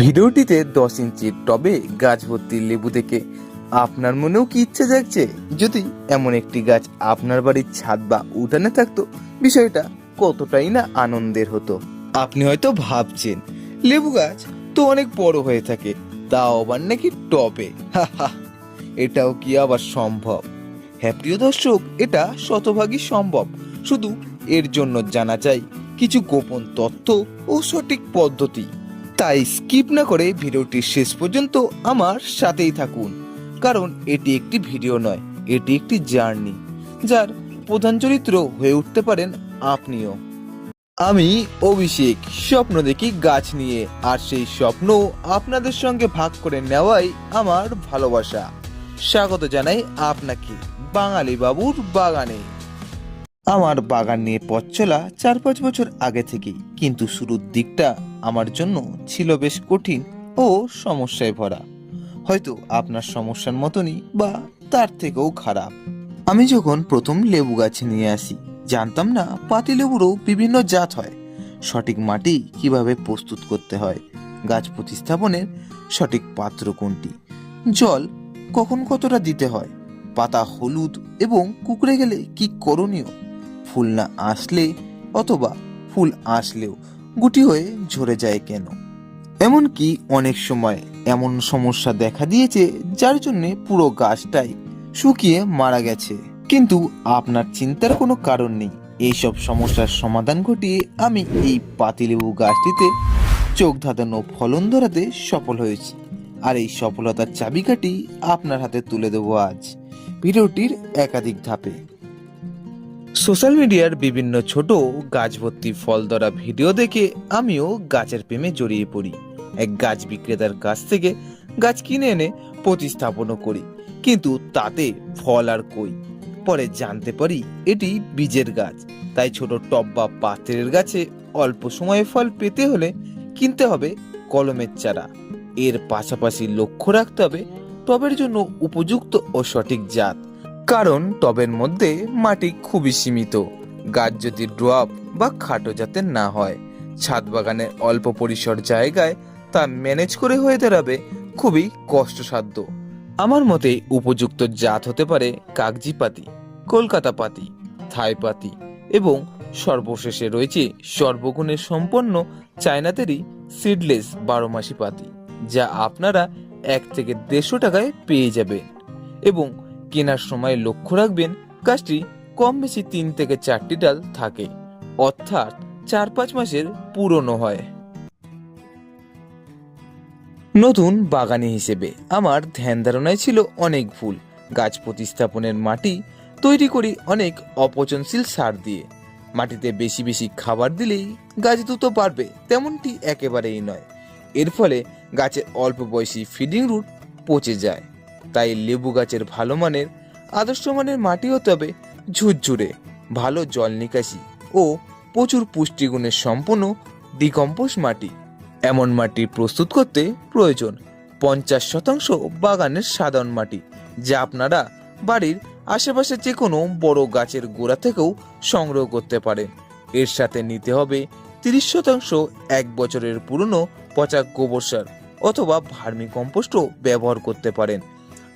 ভিডিওটিতে দশ ইঞ্চির টবে গাছ ভর্তি লেবু দেখে আপনার মনেও কি ইচ্ছে জাগছে? যদি এমন একটি গাছ আপনার বাড়ির ছাদ বা উঠানে থাকতো, বিষয়টা কতটাই না আনন্দের হতো? আপনি হয়তো ভাবছেন, লেবু গাছ তো অনেক বড় হয়ে থাকে, তাও আবার নাকি টবে? এটাও কি আবার সম্ভব? হ্যাঁ প্রিয় দর্শক, এটা শতভাগই সম্ভব। শুধু এর জন্য জানা চাই কিছু গোপন তথ্য ও সঠিক পদ্ধতি। তাই স্কিপ না করে ভিডিওটি শেষ পর্যন্ত আমার সাথেই থাকুন। কারণ এটি একটি ভিডিও নয়, এটি একটি জার্নি, যার প্রধান চরিত্র হয়ে উঠতে পারেন আপনিও। আমি অভিষেক, স্বপ্ন দেখি গাছ নিয়ে, আর সেই স্বপ্ন আপনাদের সঙ্গে ভাগ করে নেওয়াই আমার ভালোবাসা। স্বাগত জানাই আপনাকে বাঙালি বাবুর বাগানে। আমার বাগান নিয়ে পথ চলা চার পাঁচ বছর আগে থেকেই। কিন্তু শুরুর দিকটা আমার জন্য ছিল বেশ কঠিন ও সমস্যায় ভরা। হয়তো আপনার সমস্যার মতনই বা তার থেকেও খারাপ। আমি যখন প্রথম লেবু গাছ নিয়ে আসি, জানতাম না পাতি লেবুরও বিভিন্ন জাত হয়। সঠিক মাটি কীভাবে প্রস্তুত করতে হয়? গাছ প্রতিস্থাপনের সঠিক পাত্র কোনটি? জল কখন কতটা দিতে হয়? পাতা হলুদ এবং কুকড়ে গেলে কি করণীয়? ফুল না আসলে অথবা ফুল আসলেও গুটি হয়ে ঝরে যায় কেন? এমনকি অনেক সময় এমন সমস্যা দেখা দিয়েছে যার জন্য পুরো গাছটাই শুকিয়ে মারা গেছে। কিন্তু আপনার চিন্তার কোনো কারণ নেই। এইসব সমস্যার সমাধান ঘটিয়ে আমি এই পাতিলেবু গাছটিতে চোখ ধাঁধানো ফলন ধরাতে সফল হয়েছি। আর এই সফলতার চাবিকাঠি আপনার হাতে তুলে দেবো আজ। ভিডিওটির একাধিক ধাপে। সোশ্যাল মিডিয়ার বিভিন্ন ছোট গাছ ভর্তি ফল ধরা ভিডিও দেখে আমিও গাছের প্রেমে জড়িয়ে পড়ি। এক গাছ বিক্রেতার কাছ থেকে গাছ কিনে এনে প্রতিস্থাপনও করি। কিন্তু তাতে ফল আর কই? পরে জানতে পারি এটি বীজের গাছ। তাই ছোট টব বা পাত্রের গাছে অল্প সময়ে ফল পেতে হলে কিনতে হবে কলমের চারা। এর পাশাপাশি লক্ষ্য রাখতে হবে টবের জন্য উপযুক্ত ও সঠিক জাত। কারণ টবের মধ্যে মাটি খুবই সীমিত। গাছ যদি ড্রপ বা খাটো জাতের না হয়, ছাদ বাগানের অল্প পরিসর জায়গায় তা ম্যানেজ করে হয়ে দাঁড়াবে খুবই কষ্টসাধ্য। আমার মতে উপযুক্ত জাত হতে পারে কাগজি পাতি কলকাতা পাতি থাই পাতি এবং সর্বশেষে রয়েছে সর্বগুণে সম্পন্ন চায়নাতেরই সিডলেস বারোমাসি পাতি যা আপনারা এক থেকে দেড়শো টাকায় পেয়ে যাবেন এবং কেনার সময় লক্ষ্য রাখবেন গাছটি কম বেশি তিন থেকে চারটি ডাল থাকে, অর্থাৎ চার পাঁচ মাসের পুরনো হয়। নতুন বাগানি হিসেবে আমার ধ্যান ধারণায় ছিল অনেক ভুল গাছ প্রতিস্থাপনের মাটি তৈরি করি অনেক অপচনশীল সার দিয়ে। মাটিতে বেশি বেশি খাবার দিলেই গাছ দ্রুত বাড়বে, তেমনটি একেবারেই নয়। এর ফলে গাছের অল্প বয়সী ফিডিং রুট পচে যায়। তাই লেবু গাছের ভালো মানের, আদর্শ মানের মাটি হতে হবে ঝুরঝুরে, ভালো জল নিকাশি ও প্রচুর পুষ্টিগুণের সম্পন্ন ডিকম্পোজ মাটি। এমন মাটি প্রস্তুত করতে প্রয়োজন পঞ্চাশ শতাংশ বাগানের সাধারণ মাটি, যা আপনারা বাড়ির আশেপাশে যে কোনো বড় গাছের গোড়া থেকেও সংগ্রহ করতে পারেন। এর সাথে নিতে হবে তিরিশ শতাংশ এক বছরের পুরনো পচা গোবর সার অথবা ভার্মি কম্পোস্টও ব্যবহার করতে পারেন।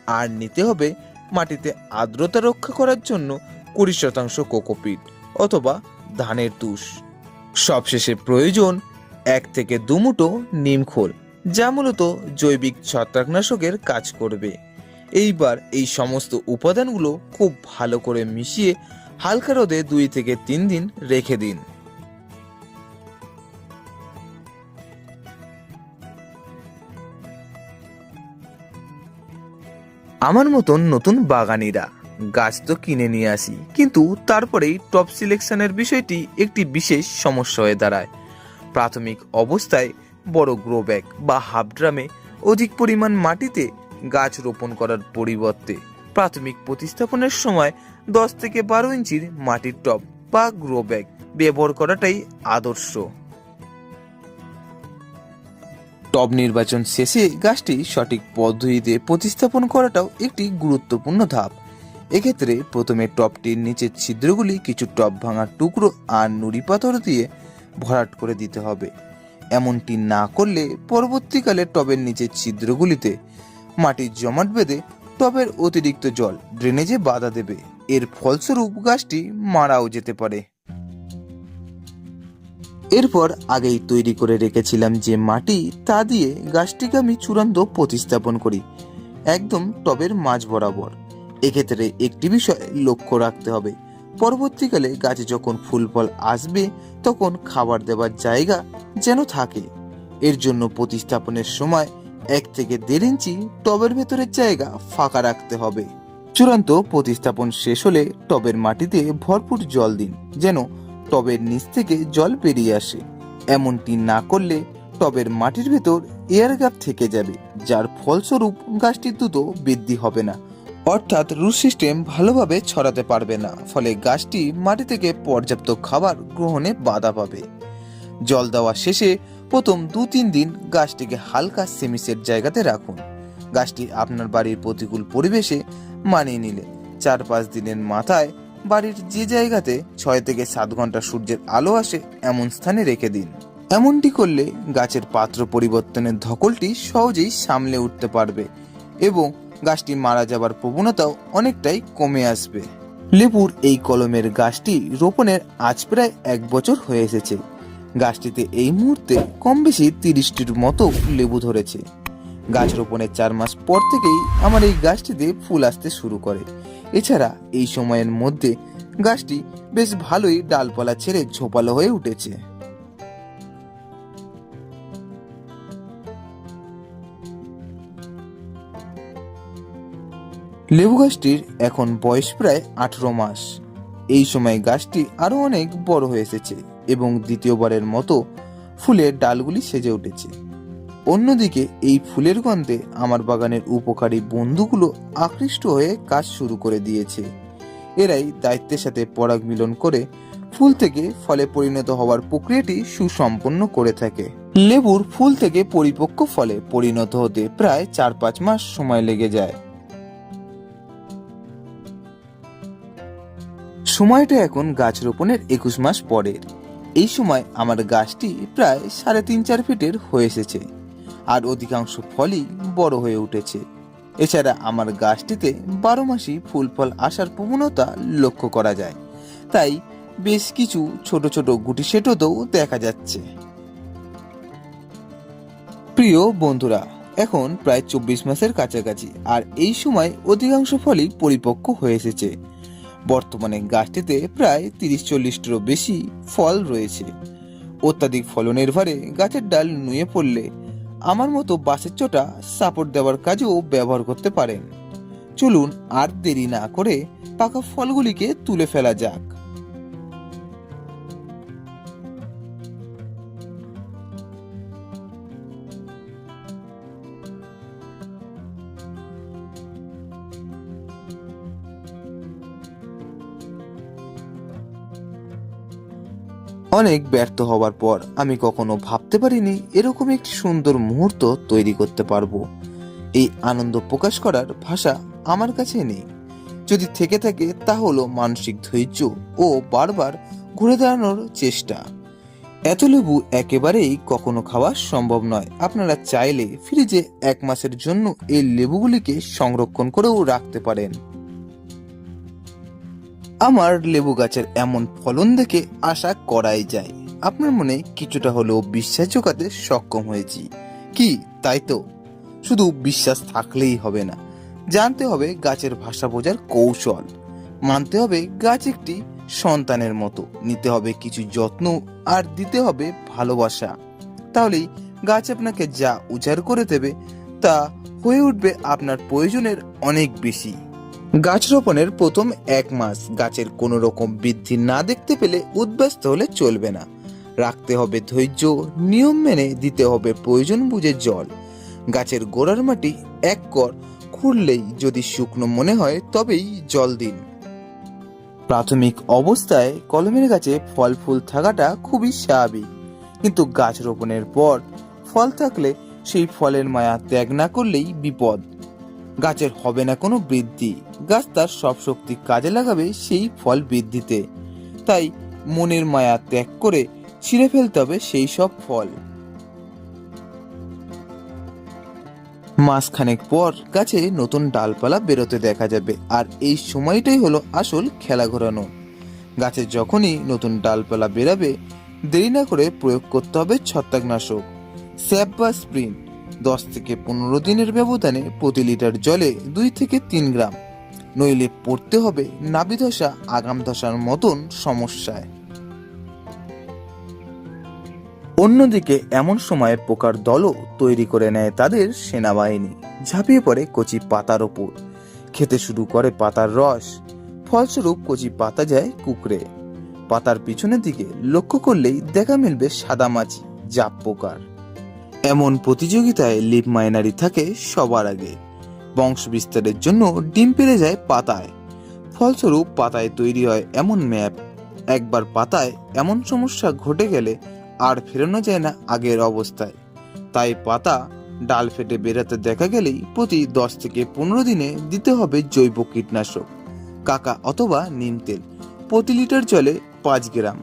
আর নিতে হবে মাটিতে আর্দ্রতা রক্ষা করার জন্য কুড়ি শতাংশ কোকোপিট অথবা ধানের তুষ। সবশেষে প্রয়োজন এক থেকে দুমুটো নিমখোল যা মূলত জৈবিক ছত্রাকনাশকের কাজ করবে। এইবার এই সমস্ত উপাদানগুলো খুব ভালো করে মিশিয়ে হালকা রোদে দুই থেকে তিন দিন রেখে দিন। আমার মতন নতুন বাগানিরা, গাছ তো কিনে নিয়ে আসি, কিন্তু তারপরেই টপ সিলেকশনের বিষয়টি একটি বিশেষ সমস্যা হয়ে দাঁড়ায়। প্রাথমিক অবস্থায় বড় গ্রো ব্যাগ বা হাফ ড্রামে অধিক পরিমাণ মাটিতে গাছ রোপণ করার পরিবর্তে প্রাথমিক প্রতিস্থাপনের সময় দশ থেকে বারো ইঞ্চির মাটির টব বা গ্রো ব্যাগ ব্যবহার করাটাই আদর্শ। টব নির্বাচন শেষে গাছটি সঠিক পদ্ধতিতে প্রতিস্থাপন করাটাও একটি গুরুত্বপূর্ণ ধাপ। এক্ষেত্রে প্রথমে টবটির নিচের ছিদ্রগুলি কিছু টব ভাঙার টুকরো আর নুড়ি পাথর দিয়ে ভরাট করে দিতে হবে। এমনটি না করলে পরবর্তীকালে টবের নিচের ছিদ্রগুলিতে মাটির জমাট বেঁধে টবের অতিরিক্ত জল, ড্রেনেজে বাধা দেবে। এর ফলস্বরূপ গাছটি মারাও যেতে পারে। এরপর আগেই তৈরি করে রেখেছিলাম যে মাটি, তা দিয়ে গাছটিকে আমি চূড়ান্ত প্রতিস্থাপন করি, একদম টবের মাঝ বরাবর। এক্ষেত্রে একটি বিষয় লক্ষ্য রাখতে হবে, পরবর্তীকালে গাছে যখন ফুল ফল আসবে, তখন খাবার দেওয়ার জায়গা যেন থাকে। এর জন্য প্রতিস্থাপনের সময় এক থেকে দেড় ইঞ্চি টবের ভেতরের জায়গা ফাঁকা রাখতে হবে। চূড়ান্ত প্রতিস্থাপন শেষ হলে টবের মাটিতে ভরপুর জল দিন, যেন টবের নিচ থেকে জল বেরিয়ে আসে। এমনটি না করলে টবের মাটির ভেতর এয়ার গ্যাপ থেকে যাবে, যার ফলস্বরূপ গাছটি দ্রুত বৃদ্ধি হবে না। অর্থাৎ রুট সিস্টেম ভালোভাবে ছড়াতে পারবে না, ফলে গাছটি মাটি থেকে পর্যাপ্ত খাবার গ্রহণে বাধা পাবে। জল দেওয়া শেষে প্রথম দু তিন দিন গাছটিকে হালকা সেমিসেট জায়গাতে রাখুন। গাছটি আপনার বাড়ির প্রতিকূল পরিবেশে মানিয়ে নিলে। চার পাঁচ দিনের মাথায় বাড়ির যে জায়গাতে ছয় থেকে সাত ঘণ্টা সূর্যের আলো আসে, এমন স্থানে রেখে দিন। এমনটি করলে গাছের পাত্র পরিবর্তনের ধকলটি সহজেই সামলে উঠতে পারবে এবং গাছটি মারা যাবার প্রবণতাও অনেকটাই কমে আসবে। লেবুর এই কলমের গাছটি রোপণের আজ প্রায় এক বছর হয়ে এসেছে। গাছটিতে এই মুহূর্তে কম বেশি তিরিশটির মতো লেবু ধরেছে। গাছ রোপণের চার মাস পর থেকেই আমার এই গাছটিতে ফুল আসতে শুরু করে। এছাড়া এই সময়ের মধ্যে গাছটি বেশ ভালোই ডালপালা ছেড়ে ঝোপালো হয়ে উঠেছে। লেবু গাছটির এখন বয়স প্রায় আঠারো মাস। এই সময় গাছটি আরও অনেক বড় হয়ে এসেছে এবং দ্বিতীয়বারের মতো ফুলের ডালগুলি সেজে উঠেছে। অন্যদিকে এই ফুলের গন্ধে আমার বাগানের উপকারী বন্ধুগুলো আকৃষ্ট হয়ে কাজ শুরু করে দিয়েছে। এরাই দায়িত্বের সাথে পরাগ মিলন করে ফুল থেকে ফলে পরিণত হওয়ার প্রক্রিয়াটি সুসম্পন্ন করে থাকে। লেবুর ফুল থেকে পরিপক্ক ফলে পরিণত হতে প্রায় চার পাঁচ মাস সময় লেগে যায়। সময়টা এখন গাছ রোপণের একুশ মাস পরের। এই সময় আমার গাছটি প্রায় সাড়ে তিন চার ফিটের হয়ে এসেছে। আর অধিকাংশ ফলই বড় হয়ে উঠেছে। এছাড়া আমার গাছটিতে বারো মাসই ফুল ফল আসার প্রবণতা লক্ষ্য করা যায়। তাই বেশ কিছু ছোট ছোট গুটি সেটোতেও দেখা যাচ্ছে। প্রিয় বন্ধুরা, এখন প্রায় চব্বিশ মাসের কাছাকাছি আর এই সময় অধিকাংশ ফলই পরিপক্ক হয়ে এসেছে। বর্তমানে গাছটিতে প্রায় তিরিশ চল্লিশটিরও বেশি ফল রয়েছে। অত্যাধিক ফলনের ভারে গাছের ডাল নুয়ে পড়লে আমার মতো বাসের চোটা সাপোর্ট দেওয়ার কাজেও ব্যবহার করতে পারেন। চলুন আর দেরি না করে পাকা ফলগুলিকে তুলে ফেলা যাক। অনেক ব্যর্থ হওয়ার পর আমি কখনো ভাবতে পারিনি এরকম একটি সুন্দর মুহূর্ত তৈরি করতে পারব। এই আনন্দ প্রকাশ করার ভাষা আমার কাছে নেই। যদি থেকে থাকে, তা হলো মানসিক ধৈর্য ও বারবার ঘুরে দাঁড়ানোর চেষ্টা। এত লেবু একেবারেই কখনো খাওয়া সম্ভব নয়। আপনারা চাইলে ফ্রিজে এক মাসের জন্য এই লেবুগুলিকে সংরক্ষণ করেও রাখতে পারেন। আমার লেবু গাছের এমন ফলন দেখে আশা করাই যায়। আপনার মনে কিছুটা হলেও বিশ্বাস জোগাতে সক্ষম হয়েছি। কি, তাই তো? শুধু বিশ্বাস থাকলেই হবে না। জানতে হবে গাছের ভাষা বোঝার কৌশল। মানতে হবে গাছ একটি সন্তানের মতো। নিতে হবে কিছু যত্ন আর দিতে হবে ভালোবাসা। তাহলেই গাছ আপনাকে যা উজাড় করে দেবে, তা হয়ে উঠবে আপনার প্রয়োজনের অনেক বেশি। গাছ রোপণের প্রথম এক মাস গাছের কোনো রকম বৃদ্ধি না দেখতে পেলে উদ্ব্যস্ত হলে চলবে না। রাখতে হবে ধৈর্য, নিয়ম মেনে দিতে হবে প্রয়োজন বুঝে জল। গাছের গোড়ার মাটি এক কর খুঁড়লেই যদি শুকনো মনে হয় তবেই জল দিন। প্রাথমিক অবস্থায় কলমের গাছে ফল ফুল থাকাটা খুবই স্বাভাবিক। কিন্তু গাছ রোপণের পর ফল থাকলে সেই ফলের মায়া ত্যাগ না করলেই বিপদ। গাছের হবে না কোনো বৃদ্ধি। গাছ তার সব শক্তি কাজে লাগাবে সেই ফল বৃদ্ধিতে। তাই মনের মায়া ত্যাগ করে ছিঁড়ে ফেলতে হবে সেই সব ফল। মাসখানেক পর গাছে নতুন ডালপালা বেরোতে দেখা যাবে, আর এই সময়টাই হলো আসল খেলা ঘোরানো। গাছে যখনই নতুন ডালপালা বেরাবে, দেরি না করে প্রয়োগ করতে হবে ছত্রাকনাশক, স্যাপ বা স্প্রিন্ট দশ থেকে পনেরো দিনের ব্যবধানে প্রতি লিটার জলে দুই থেকে তিন গ্রাম। নইলে পড়তে হবে নাবি ধসা আগাম ধসার মতন সমস্যায়। অন্যদিকে এমন সময় পোকার দলও তৈরি করে নেয় তাদের সেনাবাহিনী। ঝাঁপিয়ে পড়ে কচি পাতার ওপর। খেতে শুরু করে পাতার রস। ফলস্বরূপ কচি পাতা যায় কুকড়ে। পাতার পিছনের দিকে লক্ষ্য করলেই দেখা মিলবে সাদামাছি জাপ পোকার। এমন প্রতিযোগিতায় লিপ মাইনারি থাকে সবার আগে। বংশ বিস্তারের জন্য ডিম পেরে যায় পাতায়। ফলস্বরূপ পাতায় তৈরি হয় এমন ম্যাপ। একবার পাতায় এমন সমস্যা ঘটে গেলে আর ফেরানো যায় না আগের অবস্থায়। তাই পাতা ডাল ফেটে বেরাতে দেখা গেলেই প্রতি দশ থেকে পনেরো দিনে দিতে হবে জৈব কীটনাশক। কাকা অথবা নিম তেল। প্রতি লিটার জলে পাঁচ গ্রাম।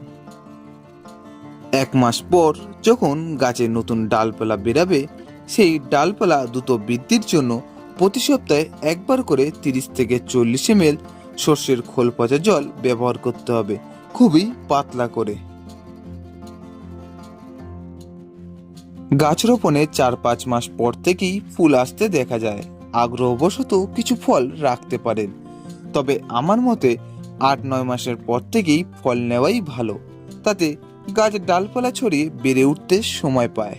এক মাস পর যখন গাছে নতুন ডালপালা বেরাবে, সেই ডালপালা দ্রুত বৃদ্ধির জন্য প্রতি সপ্তাহে একবার করে তিরিশ থেকে চল্লিশ এম এল সর্ষের খোল পচা জল ব্যবহার করতে হবে, খুবই পাতলা করে। গাছ রোপণে চার পাঁচ মাস পর থেকেই ফুল আসতে দেখা যায়। আগ্রহবশত কিছু ফল রাখতে পারেন। তবে আমার মতে আট নয় মাসের পর থেকেই ফল নেওয়াই ভালো। তাতে গাছ ডালপালা ছড়িয়ে বেড়ে উঠতে সময় পায়।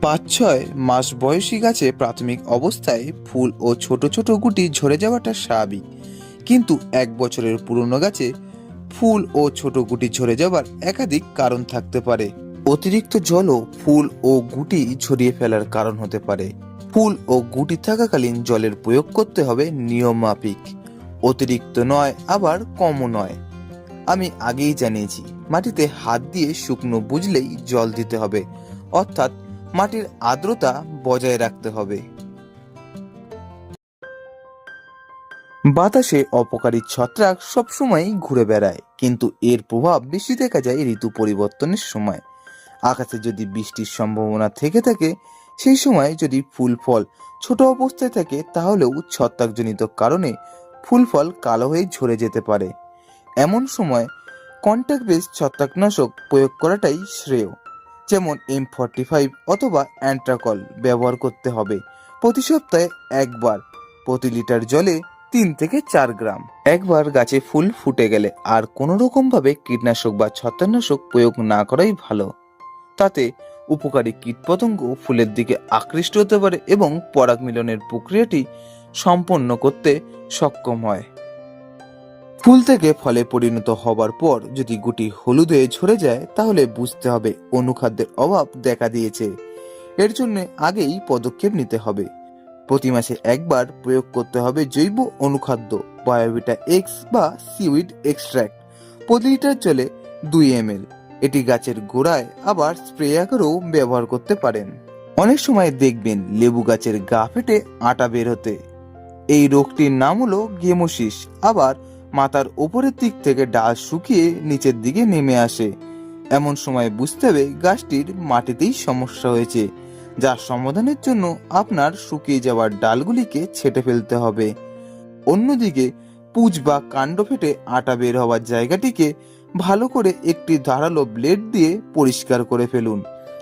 পাঁচ ছয় মাস বয়সী গাছে প্রাথমিক অবস্থায় ফুল ও ছোট ছোট গুটি ঝরে যাওয়াটা স্বাভাবিক। কিন্তু এক বছরের পুরনো গাছে ফুল ও ছোট গুটি ঝরে যাবার একাধিক কারণ থাকতে পারে। অতিরিক্ত জলও ফুল ও গুটি ঝরিয়ে ফেলার কারণ হতে পারে। ফুল ও গুটি থাকাকালীন জলের প্রয়োগ করতে হবে নিয়ম মাফিক অতিরিক্ত নয়, আবার কমও নয়। আমি আগেই জানিয়েছি, মাটিতে হাত দিয়ে শুকনো বুঝলেই জল দিতে হবে। অর্থাৎ মাটির আর্দ্রতা বজায় রাখতে হবে। বাতাসে অপকারী ছত্রাক সবসময়ই ঘুরে বেড়ায়, কিন্তু এর প্রভাব বেশি দেখা যায় ঋতু পরিবর্তনের সময়। আকাশে যদি বৃষ্টির সম্ভাবনা থেকে থাকে, সেই সময় যদি ফুল ফল ছোট অবস্থায় থাকে, তাহলেও ছত্রাকজনিত কারণে ফুল ফল কালো হয়ে ঝরে যেতে পারে। এমন সময় কন্ট্যাক্ট বেস ছত্রাকনাশক প্রয়োগ করাটাই শ্রেয়। যেমন এম ফর্টি ফাইভ অথবা অ্যান্ট্রাকল ব্যবহার করতে হবে প্রতি সপ্তাহে একবার, প্রতি লিটার জলে তিন থেকে চার গ্রাম। একবার গাছে ফুল ফুটে গেলে আর কোনো রকমভাবে কীটনাশক বা ছত্রাকনাশক প্রয়োগ না করাই ভালো। তাতে উপকারী কীটপতঙ্গ ফুলের দিকে আকৃষ্ট হতে পারে এবং পরাগ মিলনের প্রক্রিয়াটি সম্পন্ন করতে সক্ষম হয়। ফুল থেকে ফলে পরিণত হবার পর যদি গুটি হলুদ হয়ে ঝরে যায়, তাহলে বুঝতে হবে অনুখাদ্যের অভাব দেখা দিয়েছে। এর জন্য আগেই পদক্ষেপ নিতে হবে। প্রতি মাসে একবার প্রয়োগ করতে হবে জৈব অনুখাদ্য, বায়োভিটা এক্স বা সিউইড এক্সট্র্যাক্ট প্রতি লিটার জলে দুই এম এটি গাছের গোড়ায় আবার স্প্রে আকারেও ব্যবহার করতে পারেন। অনেক সময় দেখবেন লেবু গাছের গা ফেটে আটা বের হতে। এই রোগটির নাম হলো গেমোসিস আবার মাথার ওপরের দিক থেকে ডাল শুকিয়ে নিচের দিকে নেমে আসে। এমন সময় বুঝতে হবে গাছটির মাটিতেই সমস্যা হয়েছে, যার সমাধানের জন্য আপনার শুকিয়ে যাওয়ার ডালগুলিকে ছেটে ফেলতে হবে। অন্যদিকে, পুজ বা কাণ্ড ফেটে আটা বের হওয়ার জায়গাটিকে ভালো করে একটি ধারালো ব্লেড দিয়ে পরিষ্কার করে ফেলুন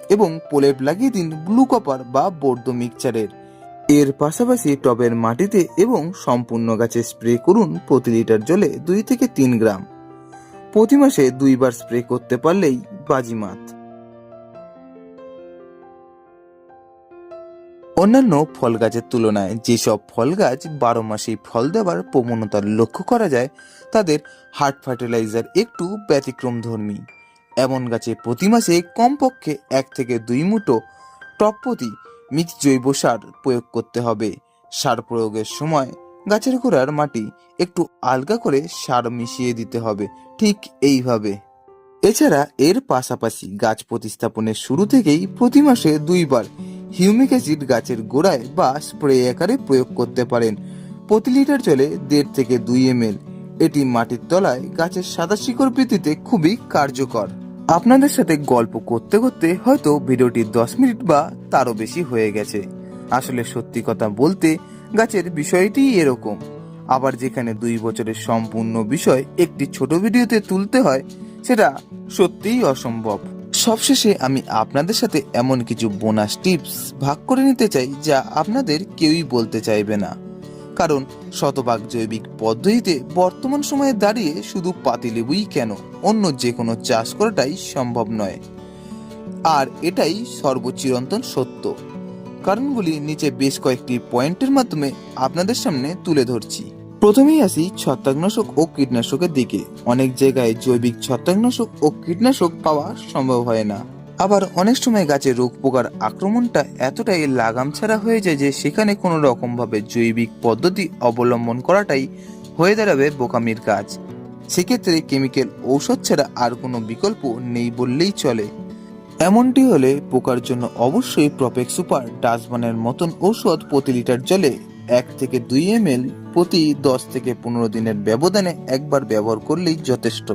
এবং প্রলেপ লাগিয়ে দিন ব্লু কপার বা বর্দ মিক্সচারের। এর পাশাপাশি টবের মাটিতে এবং সম্পূর্ণ গাছে স্প্রে করুন প্রতি লিটার জলে দুই থেকে তিন গ্রাম। প্রতি মাসে দুইবার স্প্রে করতে পারলেই বাজিমাত অন্যান্য ফল গাছের তুলনায় যেসব ফল গাছ বারো মাসেই ফল দেওয়ার প্রবণতা লক্ষ্য করা যায়, তাদের হার্ট ফার্টিলাইজার একটু ব্যতিক্রমধর্মী। এমন গাছে প্রতি মাসে কমপক্ষে এক থেকে দুই মুঠো টপ প্রতি মিক্স জৈব সার প্রয়োগ করতে হবে। সার প্রয়োগের সময় গাছের গোড়ার মাটি একটু আলগা করে সার মিশিয়ে দিতে হবে, ঠিক এইভাবে। এছাড়া এর পাশাপাশি গাছ প্রতিস্থাপনের শুরু থেকেই প্রতি মাসে দুইবার হিউমিক অ্যাসিড গাছের গোড়ায় বা স্প্রে আকারে প্রয়োগ করতে পারেন। প্রতি লিটার জলে দেড় থেকে দুই এম এটি মাটির তলায় গাছের সাদা শিকড় বৃদ্ধিতে খুবই কার্যকর। আপনাদের সাথে গল্প করতে করতে হয়তো ভিডিওটি দশ মিনিট বা তারও বেশি হয়ে গেছে। আসলে সত্যি কথা বলতে, গাছের বিষয়টি এরকম। আবার যেখানে দুই বছরের সম্পূর্ণ বিষয় একটি ছোট ভিডিওতে তুলতে হয়, সেটা সত্যিই অসম্ভব। সবশেষে আমি আপনাদের সাথে এমন কিছু বোনাস টিপস ভাগ করে নিতে চাই, যা আপনাদের কেউই বলতে চাইবে না। কারণ শতভাগ জৈবিক পদ্ধতিতে বর্তমান সময়ে দাঁড়িয়ে শুধু পাতিলেবুই কেন? অন্য যে কোনো চাষ করাটাই সম্ভব নয়। আর এটাই সর্বচিরন্তন সত্য। কারণগুলি নিচে বেশ কয়েকটি পয়েন্টের মাধ্যমে আপনাদের সামনে তুলে ধরছি। প্রথমেই আসি ছত্রাকনাশক ও কীটনাশকের দিকে। অনেক জায়গায় জৈবিক ছত্রাকনাশক ও কীটনাশক পাওয়া সম্ভব হয় না। আবার অনেক সময় গাছে রোগ পোকার আক্রমণটা এতটাই লাগাম ছাড়া হয়ে যায় যে সেখানে কোনো রকম ভাবে জৈবিক পদ্ধতি অবলম্বন করাটাই হয়ে দাঁড়াবে বোকামির কাজ। সেক্ষেত্রে কেমিক্যাল ঔষধ ছাড়া আর কোনো বিকল্প নেই বললেই চলে। এমনটি হলে পোকার জন্য অবশ্যই প্রপেক সুপার ডাস্টবানের মতন ঔষধ প্রতি লিটার জলে এক থেকে দুই এম প্রতি দশ থেকে পনেরো দিনের ব্যবধানে একবার ব্যবহার করলেই যথেষ্ট।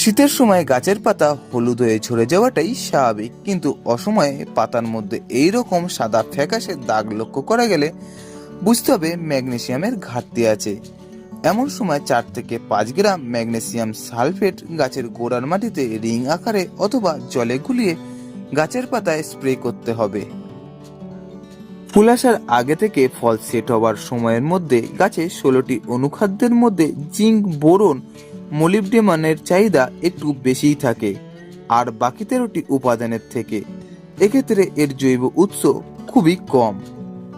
শীতের সময় গাছের পাতা হলুদ হয়ে ঝরে যাওয়াটাই স্বাভাবিক, কিন্তু অসময়ে পাতার মধ্যে এই রকম সাদা ফ্যাকাশে দাগ লক্ষ্য করা গেলে বুঝতে হবে ম্যাগনেসিয়ামের ঘাটতি আছে। এমন সময় চার থেকে পাঁচ গ্রাম ম্যাগনেসিয়াম সালফেট গাছের গোড়ার মাটিতে রিং আকারে অথবা জলে গুলিয়ে গাছের পাতায় স্প্রে করতে হবে। ফুল আসার আগে থেকে ফল সেট হওয়ার সময়ের মধ্যে গাছে ষোলোটি অনুখাদ্যের মধ্যে জিঙ্ক, বোরন মলিবডেমানের চাহিদা একটু বেশিই থাকে, আর বাকি তেরোটি উপাদানের থেকে। এক্ষেত্রে এর জৈব উৎস খুবই কম।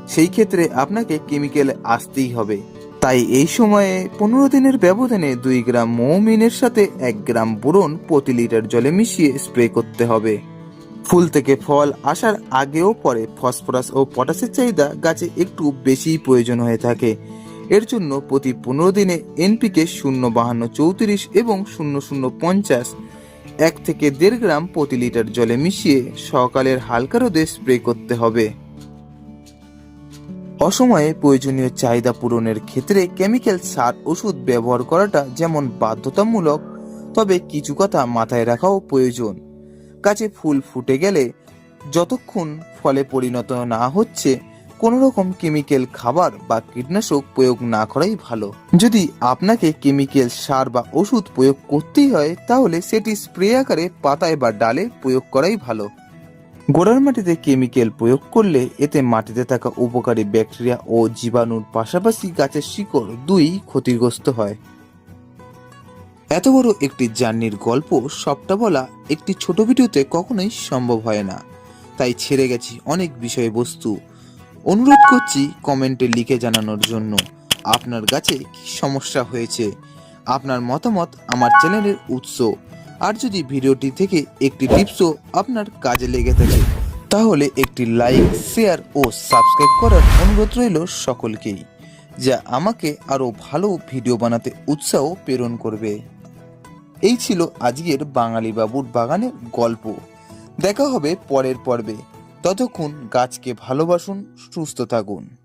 সেই ক্ষেত্রে আপনাকে কেমিক্যালে আসতেই হবে। তাই এই সময়ে পনেরো দিনের ব্যবধানে দুই গ্রাম মৌমিনের সাথে এক গ্রাম বোরন প্রতি লিটার জলে মিশিয়ে স্প্রে করতে হবে। ফুল থেকে ফল আসার আগেও পরে ফসফরাস ও পটাশের চাহিদা গাছে একটু বেশিই প্রয়োজন হয়ে থাকে। এর জন্য প্রতি পনেরো দিনে এনপিকে শূন্য বাহান্ন চৌত্রিশ এবং শূন্য শূন্য পঞ্চাশ, এক থেকে দেড় গ্রাম প্রতি লিটার জলে মিশিয়ে সকালের হালকা রোদে স্প্রে করতে হবে। অসময়ে প্রয়োজনীয় চাহিদা পূরণের ক্ষেত্রে কেমিক্যাল সার ওষুধ ব্যবহার করাটা যেমন বাধ্যতামূলক, তবে কিছু কথা মাথায় রাখাও প্রয়োজন। গাছে ফুল ফুটে গেলে যতক্ষণ ফলে পরিণত না হচ্ছে কোনো রকম কেমিক্যাল খাবার বা কীটনাশক প্রয়োগ না করাই ভালো। যদি আপনাকে কেমিক্যাল সার বা ওষুধ প্রয়োগ করতেই হয়, তাহলে সেটি স্প্রে আকারে পাতায় বা ডালে প্রয়োগ করাই ভালো। গোড়ার মাটিতে কেমিক্যাল প্রয়োগ করলে এতে মাটিতে থাকা উপকারী ব্যাকটেরিয়া ও জীবাণুর পাশাপাশি গাছের শিকড় দুই ক্ষতিগ্রস্ত হয়। এত বড় একটি জার্নির গল্প সবটা বলা একটি ছোট ভিডিওতে কখনোই সম্ভব হয় না। তাই ছেড়ে গেছি অনেক বিষয়বস্তু। অনুরোধ করছি কমেন্টে লিখে জানানোর জন্য, আপনার গাছে কি সমস্যা হয়েছে? আপনার মতামত আমার চ্যানেলের উৎস। আর যদি ভিডিওটি থেকে একটি টিপসও আপনার কাজে লেগে থাকে, তাহলে একটি লাইক, শেয়ার ও সাবস্ক্রাইব করার অনুরোধ রইল সকলকেই, যা আমাকে আরও ভালো ভিডিও বানাতে উৎসাহ প্রেরণ করবে। এই ছিল আজকের বাঙালি বাবুর বাগানের গল্প। দেখা হবে পরের পর্বে। ততক্ষণ গাছকে ভালোবাসুন সুস্থ থাকুন।